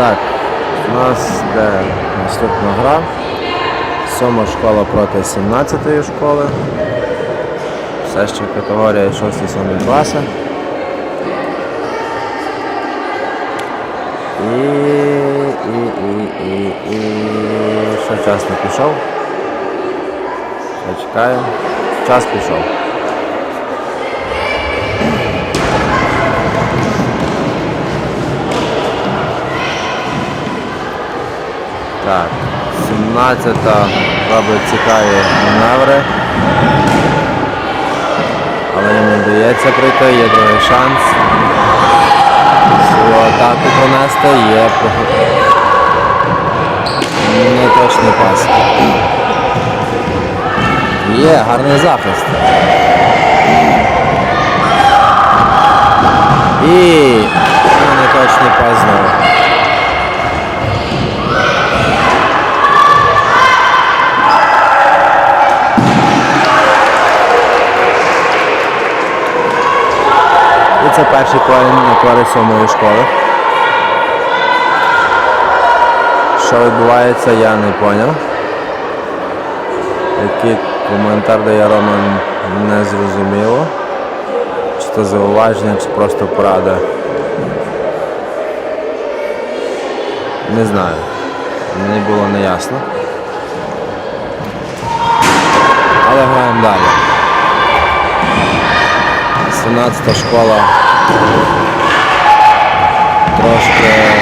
Так, у нас де наступна гра. Сьома школа проти 17-ї школи. Все ще категорія 6-7 класи. І, і, і, і, і ще час не пішов. Чекаємо. Час пішов. Так, 17-та робить цікаві маневри. Але не вдається пройти, є другий шанс. Свою атаку пронести, є проход- неточний пас. Є, гарний захист. І неточний пас знову. І це перший коін на користь сьомої школи. Що відбувається, я не зрозумів. Який коментар дає Роман не зрозуміло. Чи то зауваження, чи просто порада. Не знаю. Мені було неясно. Але граємо далі. 17 школа трошки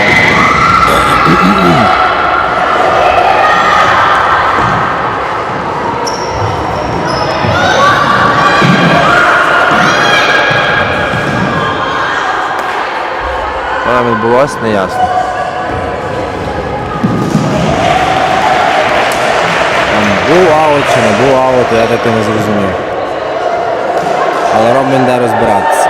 Що там був аут чи не був аут, я так і не зрозумів. Але Роман де розбиратися.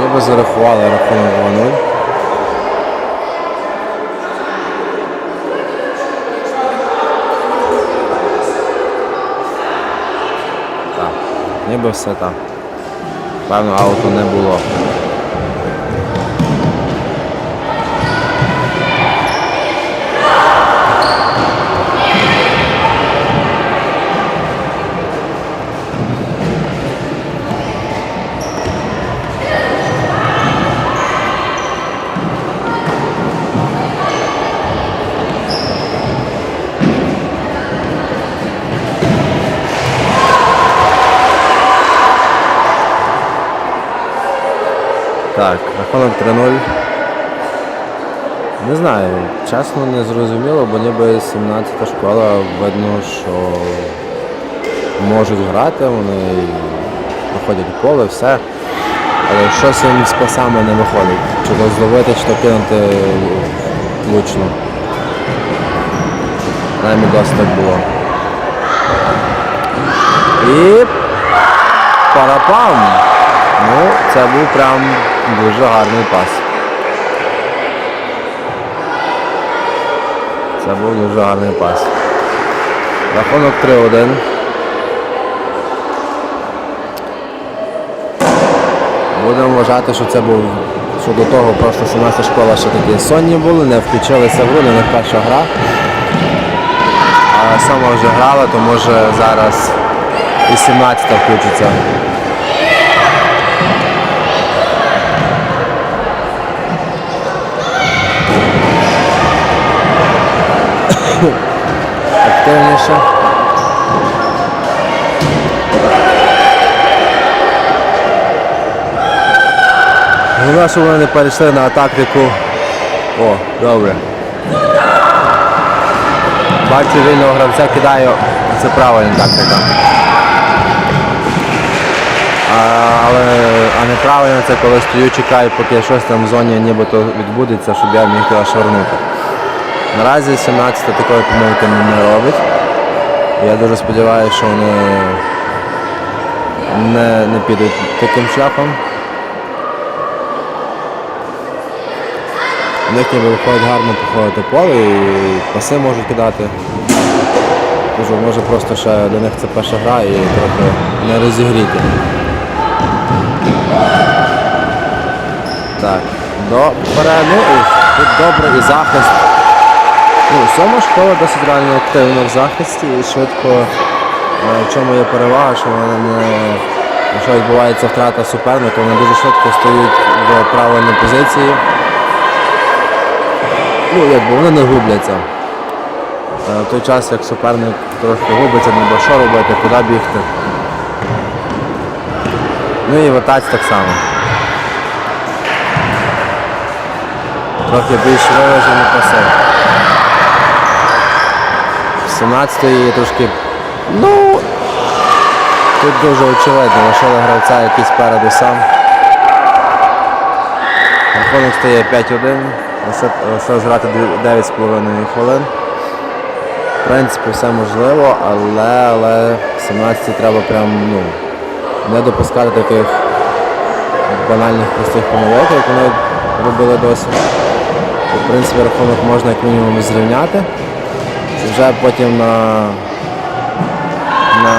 Ніби зарахували рахунок 2-0. Так, ніби все так. Певно, ауту не було. Так, рахунок 3-0. Не знаю, чесно не зрозуміло, бо ніби 17 та школа видно, що можуть грати, вони проходять поле, все. Але щось їм з пасами не виходить. Чи то зловити, чи то кинути влучно. Принаймні досить так було. І парапам! Ну, це був прям дуже гарний пас. Це був дуже гарний пас. Рахунок 3-1. Будемо вважати, що це був, що до того просто 17 школа ще такі сонні були, не включилися в гру, не перша гра. А сама вже грала, то може зараз і 17 включиться. Активніше. Головне, щоб вони не перейшли на тактику. О, добре. Бачу вільного гравця кидаю, це правильна тактика. А, але, а неправильно це коли стою, чекаю, поки щось там в зоні нібито відбудеться, щоб я міг туди швирнути. Наразі 17 такої помилки не робить. Я дуже сподіваюся, що вони не, не підуть таким шляхом. У них ніби виходить гарно походити поле і паси можуть кидати. Кажу, може просто ще для них це перша гра і трохи не розігріти. Так, Добре, ну і тут добре і захист. Ну, сьома школа досить реально активна в захисті і швидко. е, В чому є перевага, що вони не. Якщо відбувається втрата суперника, вони дуже швидко стають в правильній позиції. Ну, якби вони не губляться. Е, В той час, як суперник трошки губиться, не знає, що робити, куди бігти. Ну і в так само. Трохи більш виважені паси. 17-ї трошки. Ну тут дуже очевидно, лишили гравця якийсь спереду сам. Рахунок стає 5-1, лише лишилось грати 9,5 хвилин. В принципі, все можливо, але, але 17 треба прям ну, не допускати таких банальних простих помилок, як вони робили досі. В принципі, рахунок можна як мінімум зрівняти. Вже потім на, на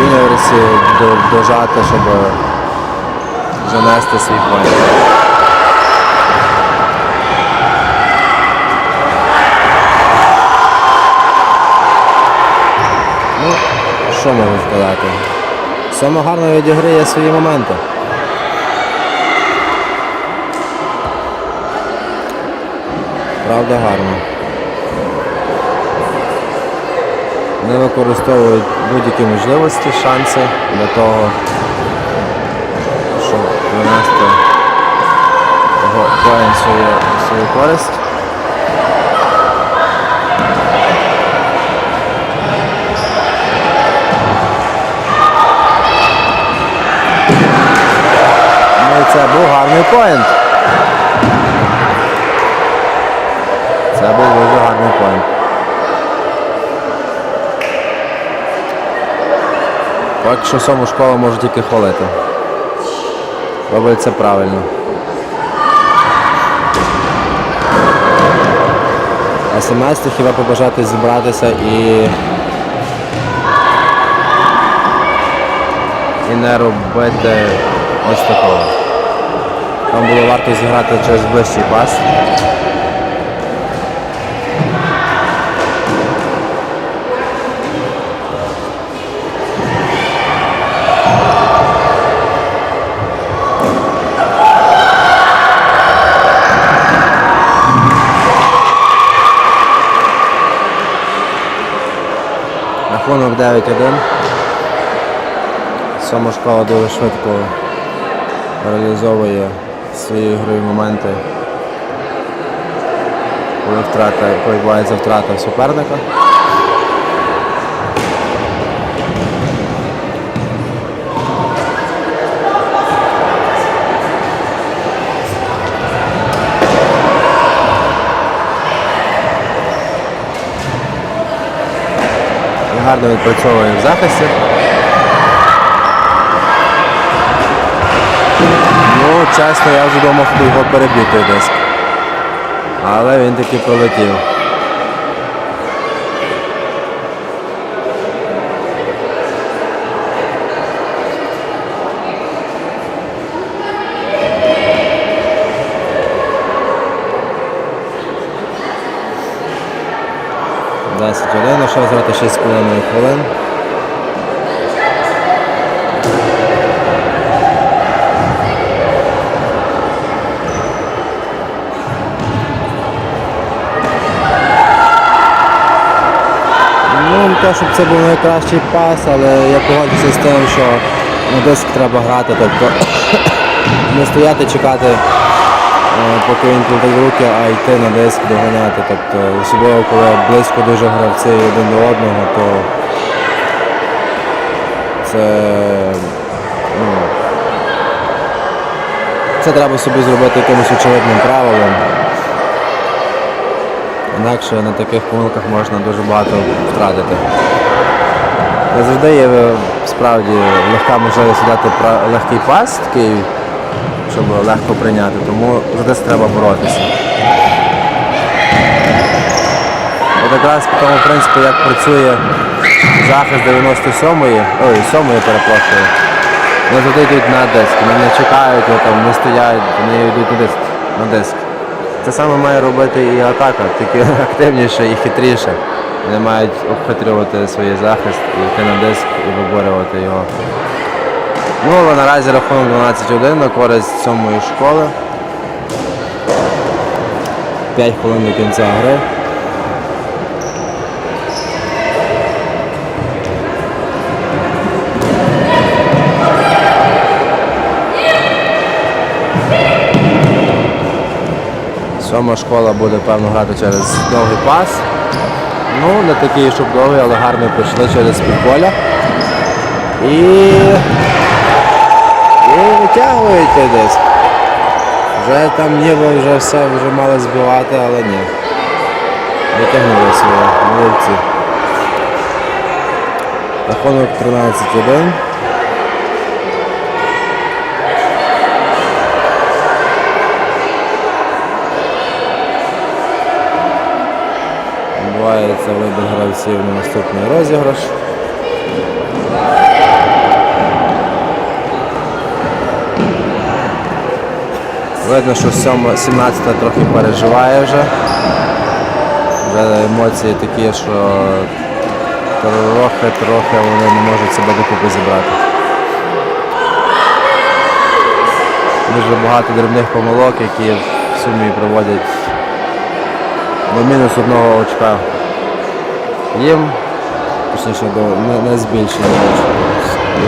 юніорсі до- дожати, щоб занести свій поінт. Ну, що можу сказати? Саме гарно відіграє свої моменти. Правда гарно. Не використовують будь-які можливості, шанси для того, щоб винести поінт свою, свою користь. Ну це був гарний поінт. Це був дуже гарний поінт. Поки що сьому школу можу тільки хвалити. Робить це правильно. 17 хіба побажати зібратися і. І не робити ось такого. Там було варто зіграти через ближчий пас. Рахунок 9-1. Сьома школа дуже швидко реалізовує свої ігрові моменти, коли втрата, відбувається втрата суперника. Гарно відпрацьовує в захисті. Ну, чесно, я вже думав його перебити десь. Але він таки пролетів. Зграти 6,5 хвилин. Ну, те, щоб це був найкращий пас, але я погоджуся з тим, що на диск треба грати, тобто не стояти, чекати, поки він платить в руки, а йти на диск доганяти. Тобто, особливо коли близько дуже гравці один до одного, то це, ну, це треба собі зробити якимось очевидним правилом. Інакше на таких помилках можна дуже багато втратити. Не завжди є е, справді легка можливість дати легкий пас, такий, щоб легко прийняти, тому за це треба боротися. От якраз по тому принципу, як працює захист 97-ї, ой, 7-ї перепрошую, вони завжди йдуть на диск, вони не чекають, там не стоять, вони йдуть на диск. на диск. Це саме має робити і атака, тільки активніше і хитріше. Вони мають обхитрювати свій захист йти на диск і виборювати його. Ну, але наразі рахунок 12-1 на користь сьомої школи. 5 хвилин до кінця гри. Сьома школа буде певно грати через довгий пас. Ну, не такий, щоб довгий, але гарно прийшли через півполя. І. Той диск. Вже там ніби вже все вже мали збивати, але ні. Витягнули своє, молодці. Рахунок 13-1. Відбувається вибір гравців на наступний розіграш. Видно, що 7 17 трохи переживає вже. Вже емоції такі, що трохи-трохи вони не можуть себе докупи зібрати. Дуже багато дрібних помилок, які в сумі приводять до мінус одного очка. Їм, точніше, до не, не збільшення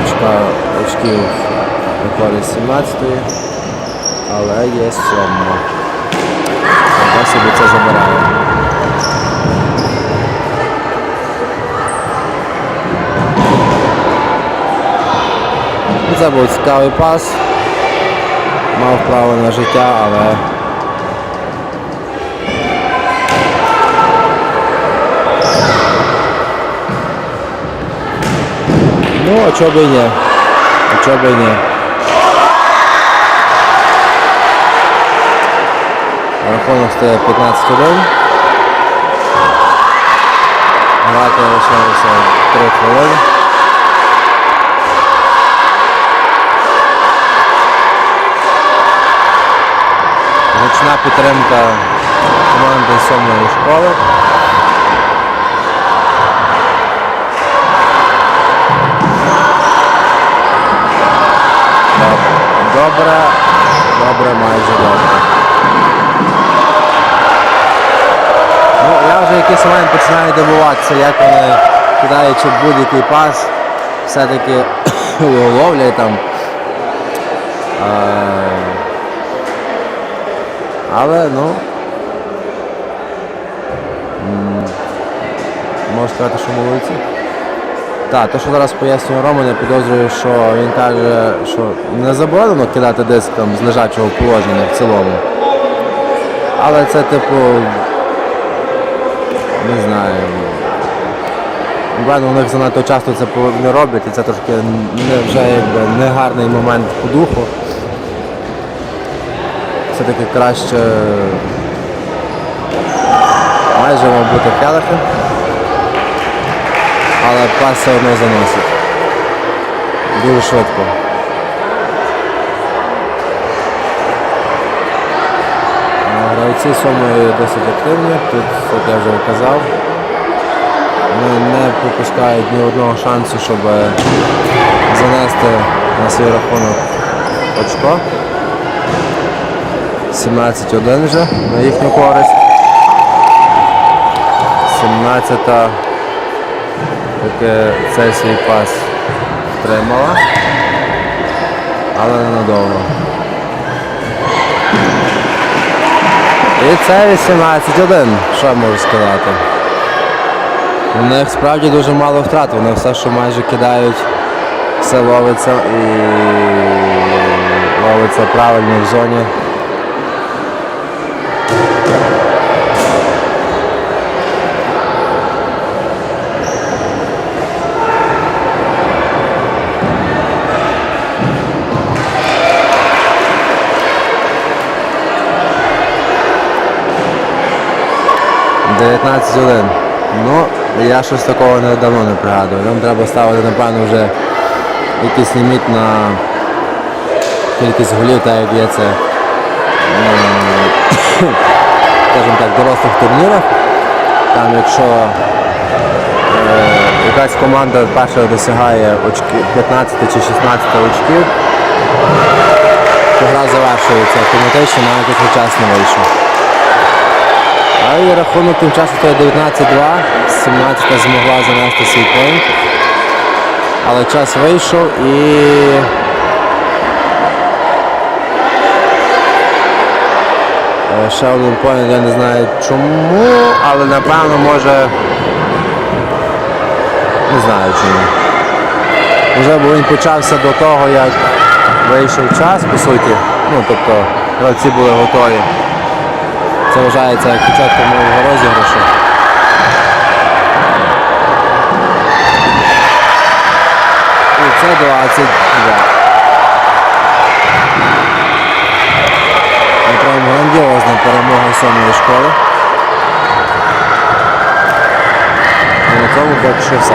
очка, очків на користь 17-ї, але є сьома. Яка собі це забирає. Ну, Це був цікавий пас. Мав право на життя, але Ну, а чого б і ні? А чого б і ні? Рахунок стає 15-1. Грати лишилося 3 хвилини. Гучна підтримка команди сьомої школи. Добре, добре, майже добре. Я вже якийсь момент починаю дивуватися, як вони кидаючи будь-який пас, все-таки ловлять там. Е, Але ну. Можу сказати, що молодці. Так, то, що зараз пояснює Роман, я підозрюю, що він каже, що не заборонено кидати диск там з лежачого положення в цілому. Але це типу. Не знаю. Напевно, них занадто часто це не роблять, і це трошки не, вже якби негарний момент по духу. Все-таки краще майже мав бути келихи але пас все одно заносить. Дуже швидко. Гравці сьомої досить активні, тут, як я вже казав, вони не пропускають ні одного шансу, щоб занести на свій рахунок очко. 17-1 вже на їхню користь. 17-та поки цей свій пас втримала, але ненадовго. І це 18-1, що я можу сказати. У них справді дуже мало втрат, вони все, що майже кидають, все ловиться і ловиться правильно в зоні. — 19-1. Ну, я щось такого не давно не пригадую. Нам треба ставити, напевно, вже якийсь ліміт на кількість голів, так як є це скажімо так, дорослих турнірах. Там якщо е, якась команда перша досягає очки, 15 чи 16 очків, то гра завершується автоматично, навіть якщо час не вийшов. А і рахунок тим часом то є 19-2, 17 змогла занести свій поінт. Але час вийшов і Ще один поінт, я не знаю чому, але напевно може. Не знаю чому. Вже бо він почався до того, як вийшов час, по суті. Ну, тобто гравці були готові. Це вважається як початком нового розіграшу. І це 22. Ми прям грандіозна перемога сьомої школи. І на цьому поки все.